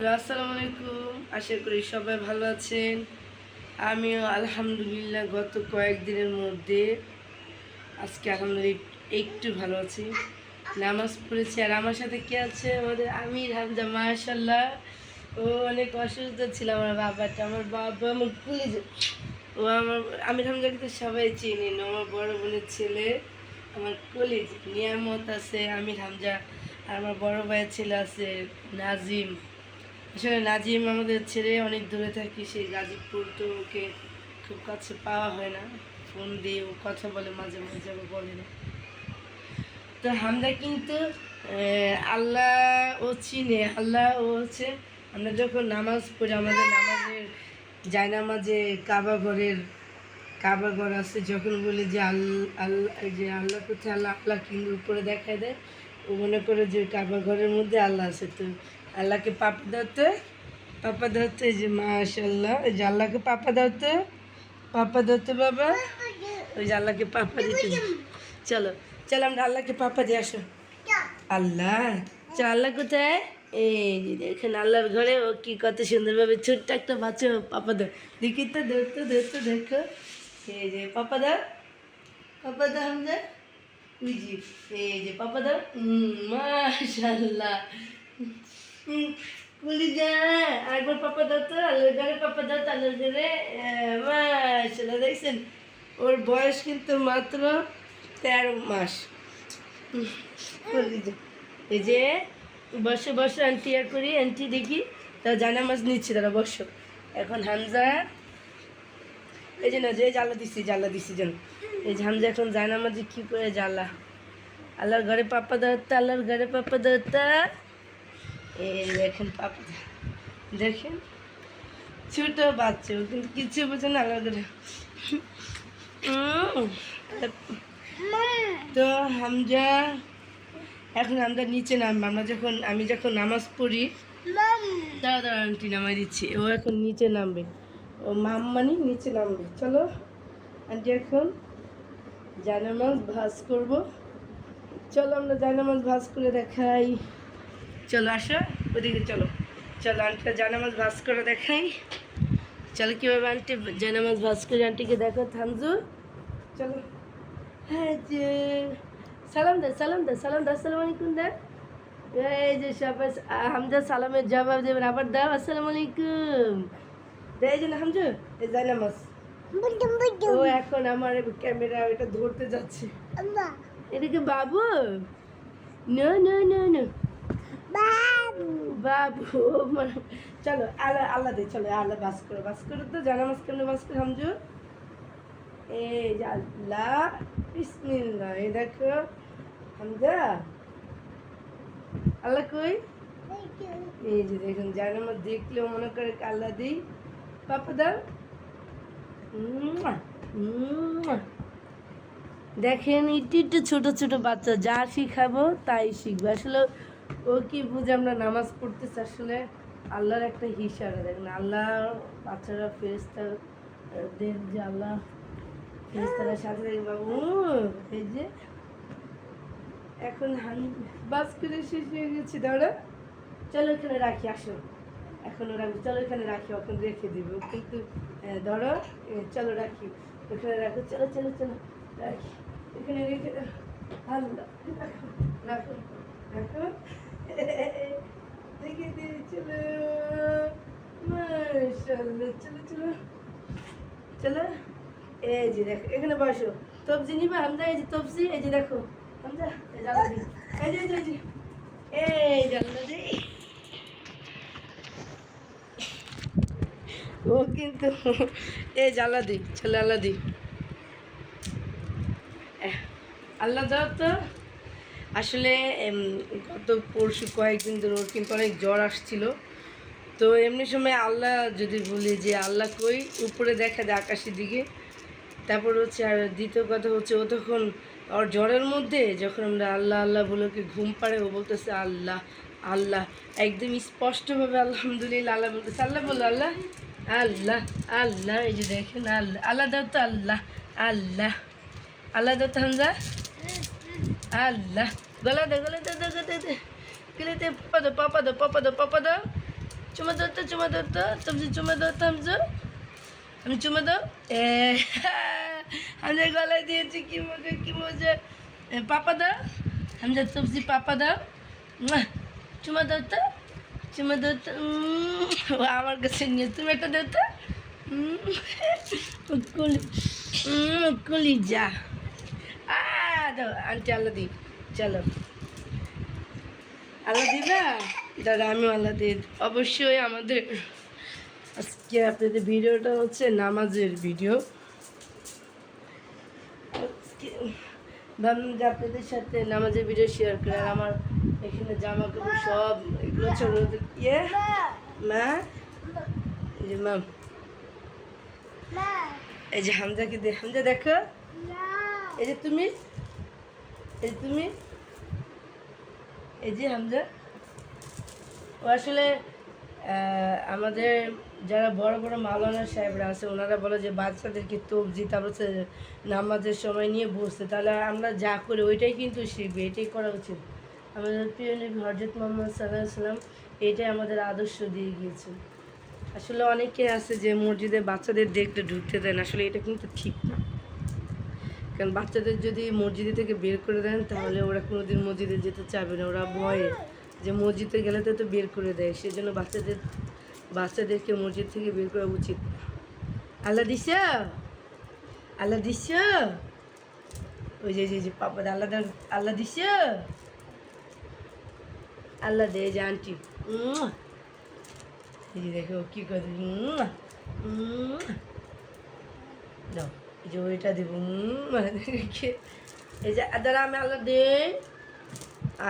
আসসালামু আলাইকুম। আশা করি সবাই ভালো আছেন। আমিও আলহামদুলিল্লাহ গত কয়েকদিনের মধ্যে আজকে আলহামদুলিল্লাহ একটু ভালো আছি। নামাজ পড়েছি। আর আমার সাথে কে আছে? আমাদের আমির হামজা মাশাল্লাহ ও অনেক অসুস্থ ছিল আমার বাবাটা। আমার বাবা আমার ভুলে ও আমার, আমির হামজাকে তো সবাই চিনি আমার বড় বোনের ছেলে, আমার কলিজ নিয়ামত আছে, আমির হামজা। আর আমার বড় ভাইয়ের ছেলে আছে নাজিম। আসলে নাজিম আমাদের ছেড়ে অনেক দূরে থাকি, সেই গাজীপুর তো ওকে খুব কাছে পাওয়া হয় না। ফোন দিয়ে ও কথা বলে, মাঝে মাঝে আবার বলে না। তো আমরা কিন্তু আল্লাহ ও চিনে আল্লাহ ও হচ্ছে, আমরা যখন নামাজ পড়ি, আমাদের নামাজের জায়নামাজে কাবা ঘরের, কাবা ঘর আছে, যখন বলি যে আল্লাহ আল্লাহ যে আল্লাহ কোথায় আল্লাহ আল্লাহ কিন্তু উপরে দেখায় দেয়। ও মনে করে যে কাবা ঘরের মধ্যে আল্লাহ আছে, তো আল্লাহকে পাপা দাওতে পাপা এই যে মাশাল্লাহ ওই যে আল্লাহকে পাপা দাওতে পাপা দাওতে বাবা, ওই যে আল্লাহকে পাপা দিতে। চলো চলো আমরা আল্লাহকে পাপা দিয়ে আসো। আল্লাহ, চল আল্লাহ কোথায়? এই দেখেন আল্লাহর ঘরে, ও কি কত সুন্দরভাবে ছোট্ট একটা বাচ্চা পাপা দাও দেখি তো, ধরতো ধরতো, দেখো। এই যে পাপা দাও পাপা দাও আমরা। এই যে পাপা দাও মাশাল্লাহ কুলি যা, একবার পাপা দাও তো, আল্লাহর ঘরে পাপা দাও তো আল্লাহর ঘরে দেখছেন? ওর বয়স কিন্তু মাত্র তেরো মাস। এই যে, বসে বসে আন্টি আর করি আন্টি দেখি তারা জানা মাছ নিচ্ছে, তারা বসো। এখন হামজা, এই যে না, যে জ্বালা দিছি জ্বালা দিছি যেন এই যে হামজা এখন জানা মাঝে কী করে জ্বালা। আল্লাহর ঘরে পাপা দত্তা আল্লাহর ঘরে পাপা দত্তা এই দেখেন পাপা দেখেন ছোট বাচ্চা কিন্তু কিছু বোঝে না উম, তো হামজা এখন আমরা নিচে নামবো আমরা যখন আমি যখন নামাজ পড়ি দাঁড়া দাঁড়া আন্টি নামাই দিচ্ছি ও এখন নিচে নামবে ও মাম্মানি নিচে নামবে চলো। আন্টি এখন জায়নামাজ ভাজ করব চলো আমরা জায়নামাজ ভাজ করে দেখাই। চলো আসো ওদিকে চলো। চলো আন্টিটা জায়নামাজ ভাজ করে দেখাই। চলো কীভাবে আন্টি জায়নামাজ ভাজ করে আন্টিকে দেখো থামজু। চলো। হ্যাঁ যে সালাম দা সালাম দে সালাম দে আসসালামু আলাইকুম দে। এই যে সবাই হামজা সালামের জবাব দেবেন আবার দাও আসসালামু আলাইকুম। দে এই যে না হামজা এই যাই নামাজ ও এখন আমার ক্যামেরা এটা ধরতে যাচ্ছে। এদিকে বাবু? না না না নো। বাবু। চলো আল্লাহ আল্লাহ চলো আল্লাহ বাস করো বাস করো তো জানামাজ কেমনে বাস করো, হামজু? আল্লাহ, বিসমিল্লাহ দেখো, হামজা। আল্লাহ কই? এই যে দেখুন জানামাজ দেখলেও মনে করে আল্লাহ দিই। পাপা দাও। দেখেন একটু একটু ছোট ছোট বাচ্চা, যা শিখাবো তাই শিখবে। আসলে ও কি বুঝে আমরা নামাজ পড়তেছি? আসলে আল্লাহর একটা হিসাবে, দেখেন আল্লাহ বাচ্চারা ফেরেস্তা দের যে আল্লাহ ফেরেস্তারা সাথে থাকে বাবু এই যে এখন হান, বাস করে শেষ হয়ে গেছে দাঁড়া চলো এখানে রাখি, আসো। এখন ওরা, চলো এখানে রাখি, ওখানে রেখে দিব। কিন্তু ধরো চলো রাখি। ওখানে রাখো, চলো চলো চলো, রাখি। এখানে রেখে আল্লাহ রাখো রাখো। রাখো রেখে দিয়ে চলো চলো চলো এই যে দেখো এখানে বসো তবজি নিবা হামজা এই যে তবজি এই যে দেখো এই জ্বালা দি এই যে এই যে, দি ও কিন্তু এই জ্বালা দি চলে আল্লাহ দি আল্লাহ দাও তো আসলে গত পরশু কয়েকদিন ধরে ওর কিন্তু অনেক জ্বর আসছিল। তো এমনি সময় আল্লাহ যদি বলি যে, আল্লাহ কই, উপরে দেখা যায় আকাশের দিকে। তারপর হচ্ছে আর দ্বিতীয় কথা হচ্ছে, ও তখন ওর জ্বরের মধ্যে যখন আমরা আল্লাহ আল্লাহ বলে ওকে ঘুম পাড়ে, ও বলতেছে, আল্লাহ আল্লাহ। একদম স্পষ্টভাবে আলহামদুলিল্লাহ, আল্লাহ বলতেছে, আল্লাহ বলো, আল্লাহ। আল্লাহ আল্লাহ। এই যে দেখেন, আল্লাহ। আল্লাহ দাও তো, আল্লাহ। আল্লাহ। আল্লাহ দাও তো, হামজা। আল্লাহ। গলা দে গলা দে দে দে দে গলে দে পাপা দো পাপা দো পাপা দো পাপা দো। চুমা দাও তো চুমা দাও তো। সবজি চুমা দাও তো হামজা আমি চুমা দাও? এ গলায় দিয়েছি কি মজা কি মজা। পাপা দাও? হামজা সবজি পাপা দাও। চুমা দাও তো। চুমা দাও তো। আমার কাছে নিয়ে তুমি একটা দাও তো। উম, কলি যা। দাও আন্টি আল্লাহ দি চলো। আল্লাহ দিবা? দাদা আমি আল্লাহ দিই অবশ্যই আমাদের আজকে আপনাদের ভিডিওটা হচ্ছে নামাজের ভিডিও। ভাবলাম যে আপনাদের সাথে নামাজের ভিডিও শেয়ার করে আমার এখানে জামা কাপড় সব এগুলো ছোট ইয়ে? মা? যে ম্যাম এই যে হামজাকে দে হামজা দেখো। এই যে তুমি? এই তুমি? এই যে হামজা। ও আসলে আমাদের যারা বড় বড় মাওলানা সাহেবরা আছে, ওনারা বলে যে বাচ্চাদেরকে তবজি তারপর হচ্ছে নামাজের সময় নিয়ে বসতে। তাহলে আমরা যা করি, ওইটাই কিন্তু শিখবে, এটাই করা উচিত। আমাদের প্রিয় নবী হরজত মোহাম্মদ সাল্লাহ সাল্লাম এটাই আমাদের আদর্শ দিয়ে গিয়েছে। আসলে অনেকে আছে যে মসজিদে বাচ্চাদের দেখতে ঢুকতে দেন আসলে এটা কিন্তু ঠিক না। কারণ বাচ্চাদের যদি মসজিদে থেকে বের করে দেন, তাহলে ওরা কোনোদিন মসজিদে যেতে চাবে না। ওরা ভয়ে যে মসজিদে গেলে তো তো বের করে দেয়। সেজন্য বাচ্চাদের, বাচ্চাদেরকে মসজিদ থেকে বের করা উচিত। আল্লাহ দিস আল্লাহ দিস ওই যে যে পাপা, আল্লাহ আল্লাহ দিস আল্লাহ দে যে আন্টি। দেখো, কি করে। দাও। যে ওইটা দেব দেখে এই যে দাঁড়া, আমি আল্লাহ দে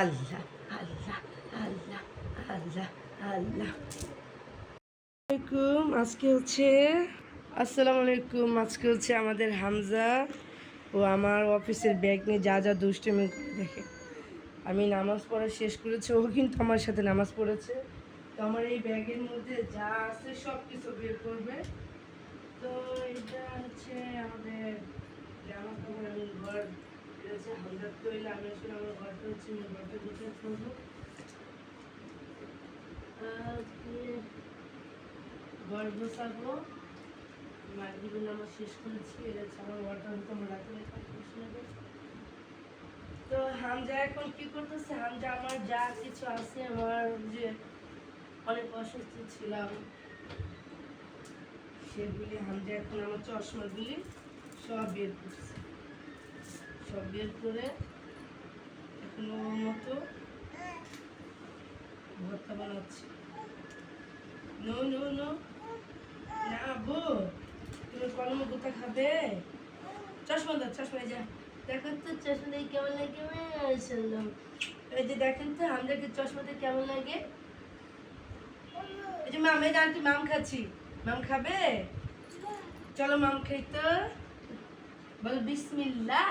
আল্লাহ আল্লাহ আল্লাহ আল্লাহ আল্লাহ। আলাইকুম আজকে হচ্ছে আসসালামু আলাইকুম আজকে হচ্ছে আমাদের হামজা ও আমার অফিসের ব্যাগ নিয়ে যা যা দুষ্টুমি দেখে। আমি নামাজ পড়া শেষ করেছি, ও কিন্তু আমার সাথে নামাজ পড়েছে। তো আমার এই ব্যাগের মধ্যে যা আছে সব কিছু বের করবে। তো এটা হচ্ছে আমাদের জামা কাপড় আমি ঘর। এটা হচ্ছে আমি আসলে আমার হচ্ছে ঘরটা গোছাতে করব। ঘর গোছাবো। মাগরিবের নামাজ শেষ করেছি। এটা হচ্ছে আমার ঘরটা। হয়তো আমার তো হামজা এখন কি করতেছে? হামজা, আমার যা কিছু আছে, আমার যে অনেক অসুস্থ ছিলাম। সেগুলি হামজা এখন আমার চশমাগুলি সব বের করছে। সব বের করে এখন ওর মতো ভর্তা বানাচ্ছি। নো নো নো না, আব্বু, তুমি কলম কোথা খাবে? চশমা দাও, চশমা, এই যা। দেখেন তো চশমা দিয়ে কেমন লাগে, মাশাআল্লাহ। এই যে দেখেন তো, আমাদেরকে চশমাতে কেমন লাগে? এই যে মাম আন্টি মাম খাচ্ছি। মাম খাবে? চলো মাম খাই তো বল বিসমিল্লা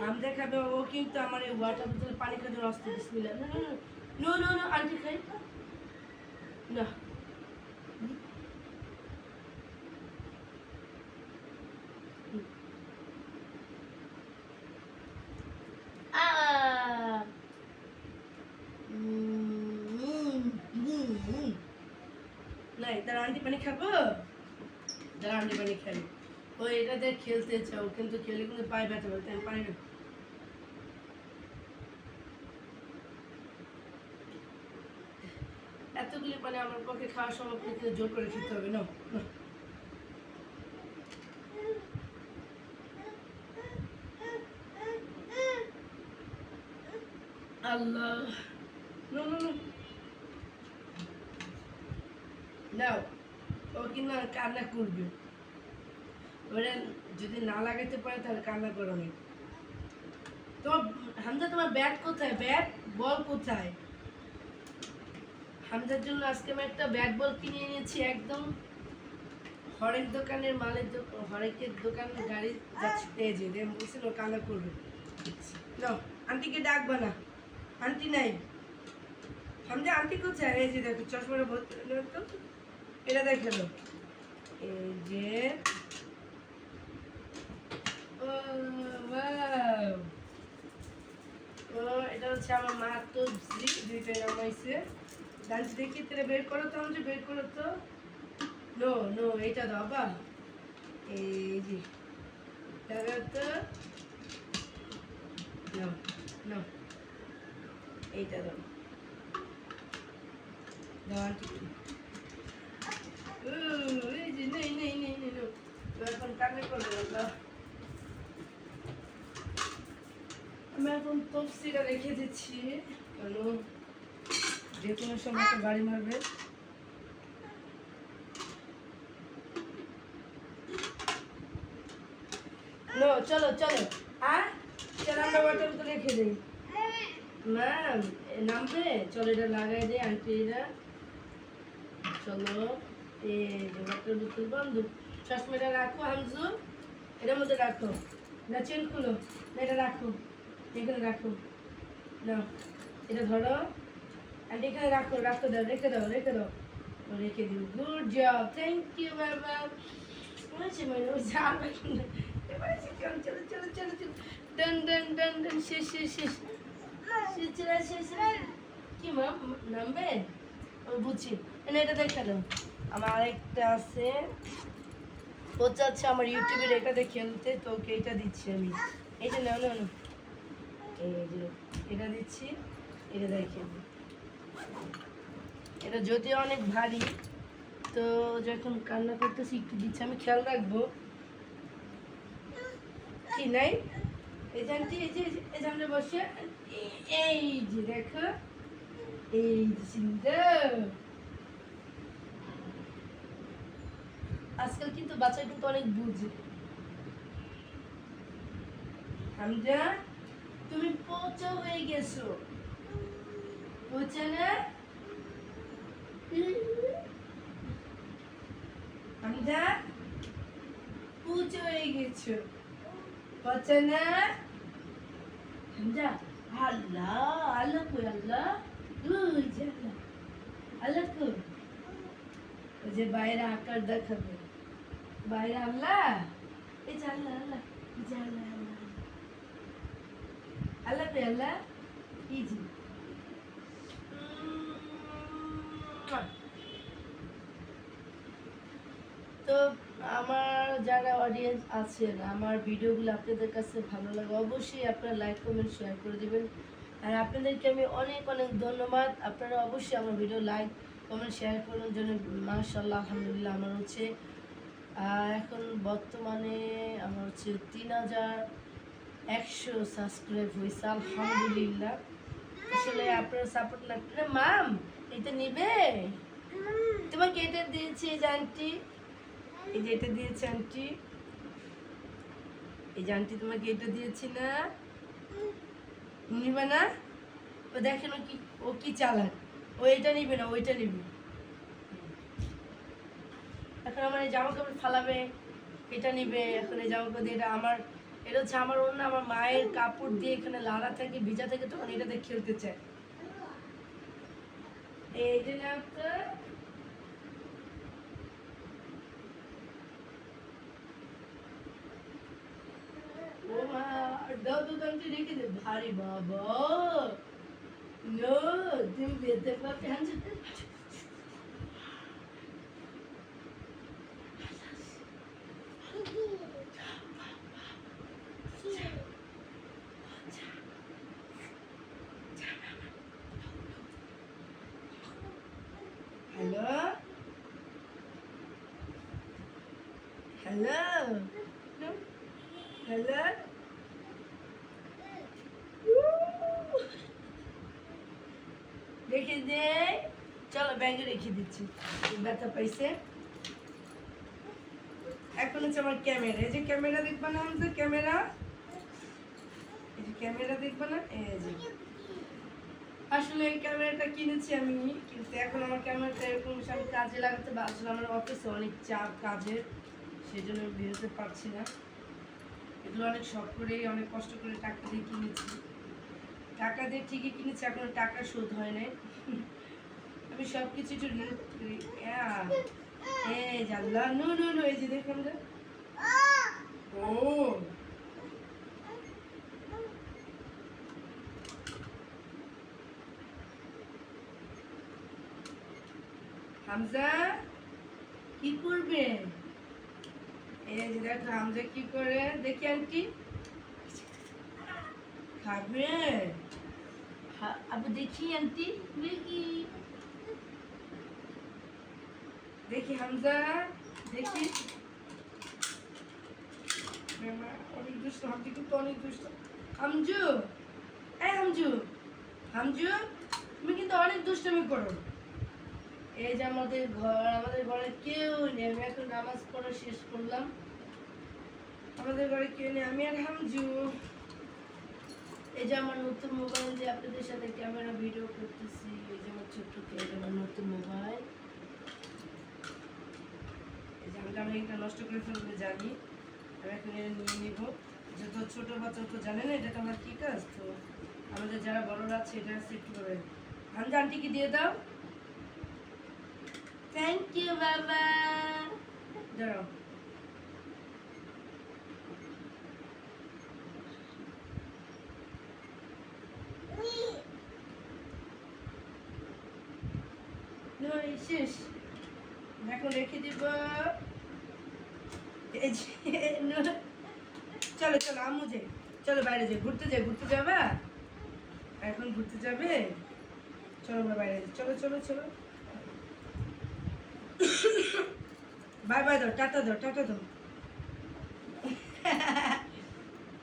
হামজা খাবে ও কিন্তু আমার এই ওয়াটার বোতল পানি খাতে নষ্ট বিসমিল্লা নো নো নো, আন্টি খাই। না Ah. নাই তার আন্টি পানি খাব? তার আন্টি পানি খেলো ও এটাতে খেলতে চাও কিন্তু খেলে কিন্তু পায়ে ব্যথা বলতে আমি পানি। এতগুলি পানি আমার পক্ষে খাওয়ার সময় কিন্তু জোর করে খেতে হবে না। আল্লাহ। নো নাও। ও কিন্তু কান্না করবে। ওরা যদি না লাগাইতে পারে তাহলে কান্না করবে তো হামজা, তোমার ব্যাট কোথায়? ব্যাট, বল কোথায়? হামজার জন্য আজকে আমি একটা ব্যাট বল কিনে এনেছি একদম। হরেক দোকানের মালের দোকান হরেকের দোকান গাড়ি যাচ্ছে। এই যে দেম বলছিল কান্না করবে। আন্টিকে ডাকবা না আন্টি নাই। হামজা, আন্টি কোথায়? এই যে দেখো, চশমাটা ভর্তি এটা দেখে লো এই যে এটা হচ্ছে আমার মা তো দুইটাই আমার হয়েছে ডান্স দেখি তাহলে বের করো তো আমাকে, বের করো নো নো এটা দাও বা। এই তো। নাও এইটা দাও। দাও আমি এখন তফসিটা রেখে দিচ্ছি যে কোনো সময় একটা গাড়ি মারবে চলো চলো তো নামবে? চলো, এটা লাগাই দিই আন্টিরা। চলো। যে ওয়াটার বোতল বন্ধ। চশমাটা রাখো, হামজু। এটার মধ্যে রাখো। না চেন খুলো। এটা রাখো। এখানে রাখো। না এটা ধরো। আর এখানে রাখো রাখো দাও, রেখে দাও রেখে দাও। রেখে দিও গুড জব থ্যাংক ইউ বাবা বলেছি মানে ও যাবে চলো চলো চলো চলো ডান ডান ডান ডান, শেষ শেষ শেষ। শেষ শেষ কি মা নামবে? বুঝছি। এটা দেখা দাও। আমার আরেকটা আছে। ও চাচ্ছে আমার ইউটিউবের এটাতে খেলতে তো ওকে এটা দিচ্ছি আমি। এই যে নাও নাও। এই যে এটা দিচ্ছি, এটা দেখেন এটা যদিও অনেক ভারী, তো যখন কান্না করতেছি, একটু দিচ্ছি। আমি খেয়াল রাখব। কি, নাই? যে এই যে আমরা বসে, এই- এই যে দেখো, এই যে সুন্দর আজকাল কিন্তু বাচ্চা কিন্তু অনেক বুঝে। হামজা, তুমি পচা হয়ে গেছো। পচা না? হামজা, পচা হয়ে গেছো। পচা না? হামজা, আল্লাহ আল্লাহ কই আল্লাহ? যে আল্লাহ। আল্লাহ কই? যে বাইরে আকার দেখাবে। বাইরে আল্লাহ। এই যে আল্লাহ যে আল্লাহ আল্লাহ। আল্লাহ আল্লাহ যে। তো আমার যারা অডিয়েন্স আছেন, আমার ভিডিওগুলো আপনাদের কাছে ভালো লাগে অবশ্যই আপনারা লাইক কমেন্ট শেয়ার করে দিবেন। আর আপনাদেরকে আমি অনেক অনেক ধন্যবাদ। আপনারা অবশ্যই আমার ভিডিও লাইক কমেন্ট শেয়ার করার জন্য মাশাল্লাহ আলহামদুলিল্লাহ, আমার হচ্ছে এখন বর্তমানে আমার হচ্ছে তিন হাজার একশো সাবস্ক্রাইব হয়েছে, আলহামদুলিল্লাহ। আসলে আপনার সাপোর্ট করলে মাম এটা নিবে? তোমাকে এটা দিয়েছি এই যে আন্টি এই যে এটা দিয়েছে আন্টি এই যে আন্টি তোমাকে এটা দিয়েছি না? নিবে না? ও দেখেন ও কি ও কি চালাক। ও এটা নিবে না ওইটা নিবে। এখন আমার এই জামা কাপড় ফালাবে, এটা নিবে, এখন এই জামা কাপড় এটা আমার, এটা হচ্ছে আমার অন্য আমার মায়ের কাপড় দিয়ে এখানে লাড়া থাকে, ভিজা থাকে, তখন এটাতে খেলতে চায়। ভারী বাবা। নো তুমি বেতে পারবে হ্যালো হ্যালো হ্যালো রেখে দে চলো ব্যাগে রেখে দিচ্ছি। ব্যথা পাইছে। এখন হচ্ছে আমার ক্যামেরা। এই যে ক্যামেরা দেখবা না আমাদের ক্যামেরা? এই যে ক্যামেরা দেখবা না? এই যে। আসলে এই ক্যামেরাটা কিনেছি আমি, কিন্তু এখন আমার ক্যামেরাটা এরকম আমি কাজে লাগাতে আসলে আমার অফিসে অনেক চাপ কাজের সেই জন্য বেরোতে পারছি না। এগুলো অনেক শখ করে অনেক কষ্ট করে টাকা দিয়ে কিনেছি। টাকা দিয়ে ঠিকই কিনেছি, এখনও টাকা শোধ হয় নাই। আমি সব কিছু এই জানলা নো নো নো এই যে ও হামজা, কি করবে? এই যে দেখো, হামজা কি করে? দেখি আন্টি। খাবে? আবার দেখি আন্টি। দেখি। দেখি হামজা, দেখি। অনেক দুষ্ট, হামজু কিন্তু অনেক দুষ্ট। হামজু, এই হামজু হামজু, তুমি কিন্তু অনেক দুষ্টমি করো। এই যে আমাদের ঘর, আমাদের ঘরে কেউ নেই, আমি এখন নামাজ পড়া শেষ করলাম। আমাদের ঘরে কেউ নেই, আমি আর হামজু। এই যে আমার নতুন মোবাইল যে আপনাদের সাথে ক্যামেরা ভিডিও করতেছি, এই যে আমার ছোট্ট আমার নতুন মোবাইল। আমি আমি এটা নষ্ট করে ফেলবে জানি। আমি এখন এটা নিয়ে নিব। যেহেতু ছোটো বাচ্চা তো জানে না এটা তো আমার কি কাজ? তো আমাদের যারা বড়রা আছে এটা সেট করে। হামজা আন্টিকে দিয়ে দাও। থ্যাংক ইউ বাবা। দাঁড়াও। শেষ। এখন রেখে দিব। চলো চলো, আম্মু যে, চলো বাইরে যাই ঘুরতে যাই ঘুরতে যাবা? এখন ঘুরতে যাবে? চলো বাইরে চলো চলো চলো। বাই বাই দাও, টাটা দাও টাটা দাও।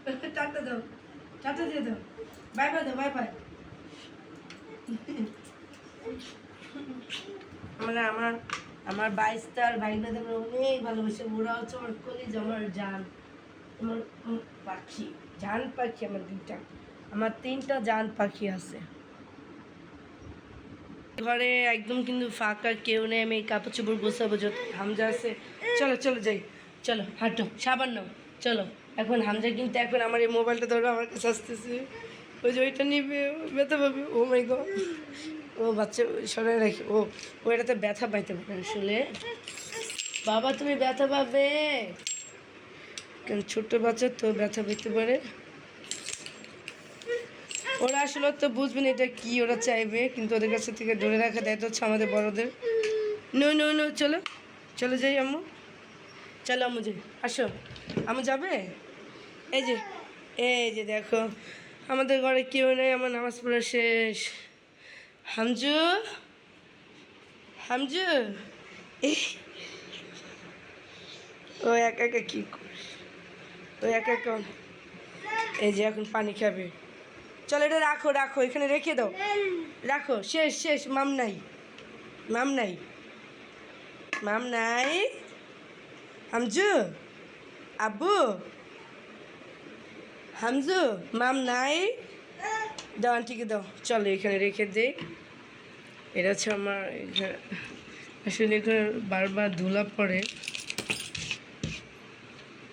টাটা দাও, টাটা দিয়ে দাও। বাই বাই দাও, বাই বাই। আমার। আমার বাইশটার ভাইনাদের আমরা অনেক ভালোবাসি, ওরা হচ্ছে আমার কলিজ আমার জান, আমার পাখি, জান পাখি আমার দুইটা, আমার তিনটা জান পাখি আছে। ঘরে একদম কিন্তু ফাঁকা, কেউ নেই আমি কাপড় চোপড় গোছাবো, যত হামজা আছে, চলো চলো যাই, চলো, হাঁটো, সাবান নাও, চলো, এখন হামজা কিন্তু এখন আমার এই মোবাইলটা ধরো আমার কাছে আসতেছে, ওই যে ওইটা নিবে ও মাই গড ও বাচ্চা সরাই রাখি, ও ও এটাতে ব্যথা পাইতে পারে আসলে। বাবা, তুমি ব্যথা পাবে। কারণ ছোট্ট বাচ্চা তো ব্যথা পেতে পারে? ওরা আসলে তো বুঝবে না এটা কি, ওরা চাইবে, কিন্তু ওদের কাছে থেকে ধরে রাখা দায়িত্ব হচ্ছে আমাদের বড়দের। নো নো নো, চলো, চলে যাই আম্মু। চলো আম্মু যাই, আসো। আম্মু যাবে? এই যে এই যে দেখো, আমাদের ঘরে কেউ নেই, আমার নামাজ পড়া শেষ। হামজু হামজু ও একা একা কী ও একা একা এই যে এখন পানি খাবে। চলো এটা রাখো রাখো, এখানে রেখে দাও। রাখো, শেষ শেষ, মাম নাই। মাম নাই। মাম নাই। হামজু? আব্বু? হামজু, মাম নাই? দাও আন্টিকে দাও। চলো এখানে রেখে দেই। এটা হচ্ছে আমার এখানে- আসলে এখানে বারবার ধুলা পড়ে।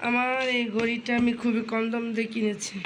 আমার এই ঘড়িটা আমি খুবই কম দাম দিয়ে কিনেছি।